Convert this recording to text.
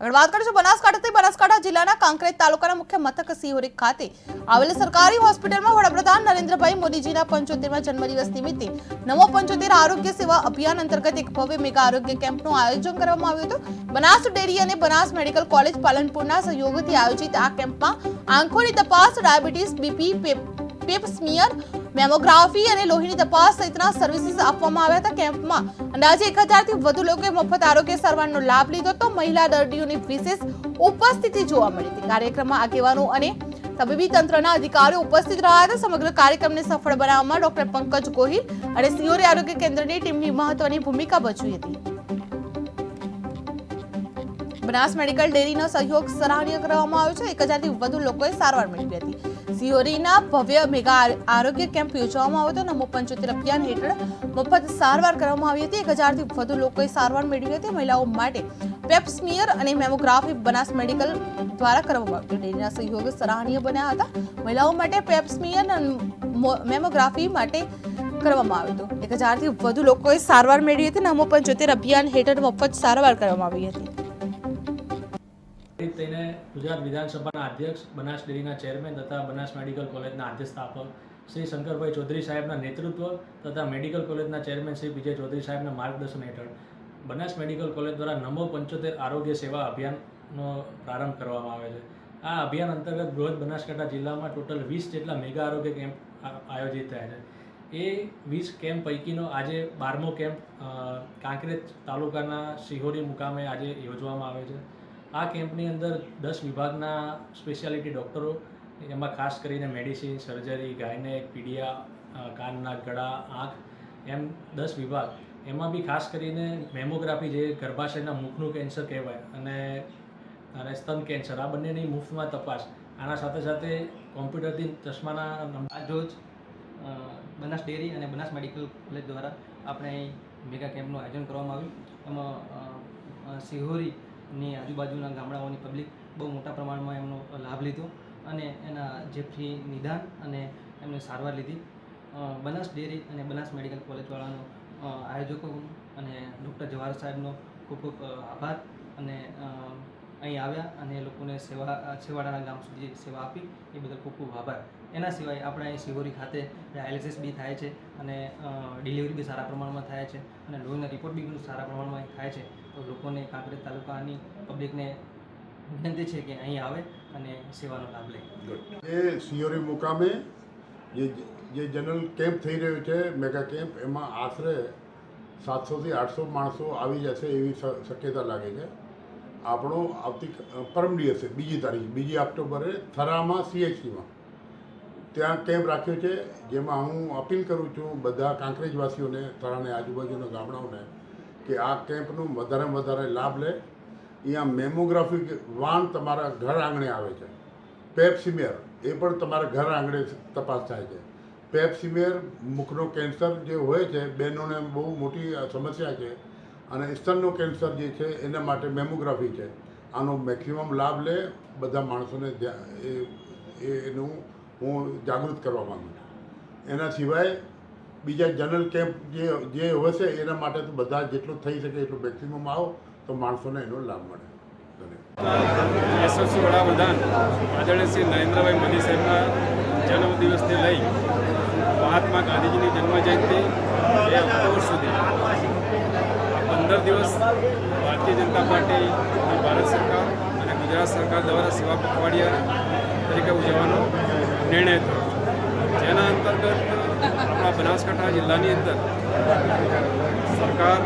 આગળ વાત કરીશું બનાસકાંઠાથી. બનાસકાંઠા જિલ્લાના કાંકરેજ તાલુકાના મુખ્ય મથક સિહોરી ખાતે આવેલ સરકારી હોસ્પિટલમાં વડાપ્રધાન નરેન્દ્રભાઈ મોદીજીના પંચોતેરમા જન્મદિવસ નિમિત્તે નમો પંચોતેર આરોગ્ય સેવા અભિયાન અંતર્ગત એક ભવ્ય મેગા આરોગ્ય કેમ્પનું આયોજન કરવામાં આવ્યું હતું. બનાસ ડેરી અને બનાસ મેડિકલ કોલેજ પાલનપુરના સહયોગથી આયોજિત આ કેમ્પમાં આંખોની તપાસ, diabetes, BP, pap smear mammography અને લોહીની તપાસ સહિતના સર્વિસીસ આપવામાં આવ્યા હતા કેમ્પમાં. અંદાજે એક હજારથી વધુ લોકોએ મફત આરોગ્ય સારવારનો લાભ લીધો તો મહિલા દર્દીઓની વિશેષ ઉપસ્થિતિ જોવા મળી હતી. કાર્યક્રમમાં આગેવાનો અને તબીબી તંત્રના અધિકારીઓ ઉપસ્થિત રહ્યા હતા. સમગ્ર કાર્યક્રમને સફળ બનાવવામાં ડોક્ટર પંકજ ગોહિલ અને સિયોરી આરોગ્ય કેન્દ્રની ટીમની મહત્વની ભૂમિકા ભજવી હતી. બનાસ મેડિકલ ડેરીનો સહયોગ સરાહનીય કરવામાં આવ્યો છે. એક હજારથી વધુ લોકોએ સારવાર મેળવી હતી. સિહોરીના ભવ્ય મેગા આરોગ્ય કેમ્પ યોજવામાં આવ્યો હતો નમો પંચોતેર અભિયાન હેઠળ મફત સારવાર કરવામાં આવી હતી. એક હજારથી વધુ લોકોએ સારવાર મેળવી હતી. મહિલાઓ માટે પેપ્સમિયર અને મેમોગ્રાફી બનાસ મેડિકલ દ્વારા કરવામાં આવ્યું ડેરીના સહયોગ સરાહનીય બન્યા હતા. મહિલાઓ માટે પેપ્સમિયર અને મેમોગ્રાફી માટે કરવામાં આવ્યું હતું. એક હજારથી વધુ લોકોએ સારવાર મેળવી હતી નમો પંચોતેર અભિયાન હેઠળ મફત સારવાર કરવામાં આવી હતી. પ્રેરિત થઈને ગુજરાત વિધાનસભાના અધ્યક્ષ, બનાસ ડેરીના ચેરમેન તથા બનાસ મેડિકલ કોલેજના આદ્ય સ્થાપક શ્રી શંકરભાઈ ચૌધરી સાહેબના નેતૃત્વ તથા મેડિકલ કોલેજના ચેરમેન શ્રી વિજય ચૌધરી સાહેબના માર્ગદર્શન હેઠળ બનાસ મેડિકલ કોલેજ દ્વારા નમો પંચોતેર આરોગ્ય સેવા અભિયાનનો પ્રારંભ કરવામાં આવે છે. આ અભિયાન અંતર્ગત બૃહદ બનાસકાંઠા જિલ્લામાં ટોટલ વીસ જેટલા મેગા આરોગ્ય કેમ્પ આયોજિત થયા છે. એ વીસ કેમ્પ પૈકીનો આજે બારમો કેમ્પ કાંકરેજ તાલુકાના સિહોરી મુકામે આજે યોજવામાં આવે છે. આ કેમ્પની અંદર દસ વિભાગના સ્પેશિયાલિટી ડૉક્ટરો એમાં ખાસ કરીને મેડિસિન સર્જરી ગાયનેક પીડિયા કાનના કાન ગળા આંખ એમ દસ વિભાગ. એમાં બી ખાસ કરીને મેમોગ્રાફી જે ગર્ભાશયના મુખનું કેન્સર કહેવાય અને અને સ્તન કેન્સર આ બંનેની મુફ્તમાં તપાસ. આના સાથે સાથે કોમ્પ્યુટરથી ચશ્માના આ રોજ બનાસ ડેરી અને બનાસ મેડિકલ કોલેજ દ્વારા આપણે મેગા કેમ્પનું આયોજન કરવામાં આવ્યું. એમાં અ, સિહોરીની આજુબાજુના ગામડાઓની પબ્લિક બહુ મોટા પ્રમાણમાં એમનો લાભ લીધો અને એના જે નિદાન અને એમને સારવાર લીધી. બનાસ ડેરી અને બનાસ મેડિકલ કોલેજવાળાનો આયોજકો અને ડૉક્ટર જવાહર સાહેબનો ખૂબ ખૂબ આભાર અને અહીં આવ્યા અને એ લોકોને સેવા છેવાડાના ગામ સુધી સેવા આપી, એ બદલ ખૂબ ખૂબ આભાર. એના સિવાય આપણે અહીં સિહોરી ખાતે ડાયાલિસિસ બી થાય છે અને ડિલિવરી બી સારા પ્રમાણમાં થાય છે અને લોહીના રિપોર્ટ બી સારા પ્રમાણમાં થાય છે. તો લોકોને કાંકરેજ તાલુકાની પબ્લિકને વિનંતી છે કે અહીં આવે અને સેવાનો લાભ લે. એ શિહોરી મુકામે જે જે જનરલ કેમ્પ થઈ રહ્યો છે, મેગા કેમ્પ, એમાં આશરે સાતસોથી આઠસો માણસો આવી જશે એવી શક્યતા લાગે છે. આપણો આવતી પરમ દિવસે, બીજી તારીખ, બીજી ઓક્ટોબરે થરામાં સીએચસીમાં ત્યાં કેમ્પ રાખ્યો છે, જેમાં હું અપીલ કરું છું બધા કાંકરેજવાસીઓને, થરાને આજુબાજુના ગામડાઓને, કે આ કેમ્પનું વધારેમાં વધારે લાભ લે. અહીંયા મેમોગ્રાફી વાન તમારા ઘર આંગણે આવે છે. પેપ્સિમિયર એ પણ તમારા ઘર આંગણે તપાસ થાય છે. પેપ્સિમિયર મુખનો કેન્સર જે હોય છે, બહેનોને બહુ મોટી સમસ્યા છે. અને સ્તનનું કેન્સર જે છે, એના માટે મેમોગ્રાફી છે. આનો મેક્સિમમ લાભ લે બધા માણસોને એનું હું જાગૃત કરવા માગું છું. એના સિવાય બીજા જનરલ કેમ્પ જે જે હશે, એના માટે તો બધા જેટલું થઈ શકે એટલું મેક્સિમમ આવો, તો માણસોને એનો લાભ મળે. યશસ્વી વડાપ્રધાન આદરણીય શ્રી નરેન્દ્રભાઈ મોદી સાહેબના જન્મદિવસથી લઈ મહાત્મા ગાંધીજીની જન્મજયંતિ બે ઓક્ટોબર સુધી. દિવસ ભારતીય જનતા પાર્ટી અને ભારત સરકાર અને ગુજરાત સરકાર દ્વારા સેવા પખવાડિયા તરીકે ઉજવવાનો નિર્ણય થયો જેના અંતર્ગત આપણા બનાસકાંઠા જિલ્લાની અંદર સરકાર